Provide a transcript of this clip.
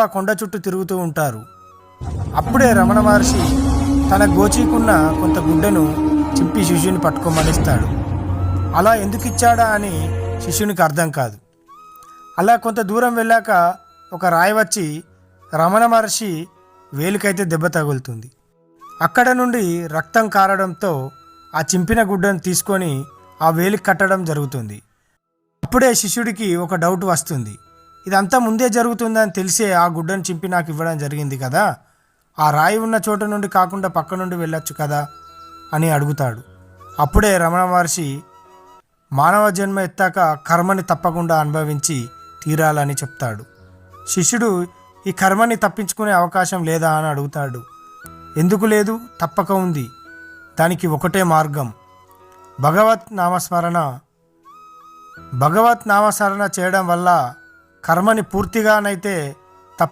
ఆ కొండ చుట్టూ తిరుగుతూ ఉంటారు. అప్పుడే రమణ మహర్షి తన గోచీకున్న కొంత గుడ్డను చింపి శిష్యుని పట్టుకోమనిస్తాడు. అలా ఎందుకు ఇచ్చాడా అని శిష్యునికి అర్థం కాదు. అలా కొంత దూరం వెళ్ళాక ఒక రాయి వచ్చి రమణ మహర్షి వేలికైతే దెబ్బ తగులుతుంది. అక్కడ నుండి రక్తం కారడంతో ఆ చింపిన గుడ్డను తీసుకొని ఆ వేలికి కట్టడం జరుగుతుంది. అప్పుడే శిష్యుడికి ఒక డౌట్ వస్తుంది. ఇదంతా ముందే జరుగుతుందని తెలిసే ఆ గుడ్డను చింపి నాకు ఇవ్వడం జరిగింది కదా. ఆ రాయి ఉన్న చోట నుండి కాకుండా పక్క నుండి వెళ్ళొచ్చు కదా అని అడుగుతాడు. అప్పుడే రమణ మహర్షి మానవ జన్మ ఎత్తాక కర్మని తప్పకుండా అనుభవించి తీరాలని చెప్తాడు. శిష్యుడు ఈ కర్మని తప్పించుకునే అవకాశం లేదా అని అడుగుతాడు. ఎందుకు లేదు? తప్పక ఉంది. దానికి ఒకటే మార్గం. భగవత్ నామస్మరణ. భగవత్ నామస్మరణ చేయడం వల్ల కర్మని పూర్తిగానైతే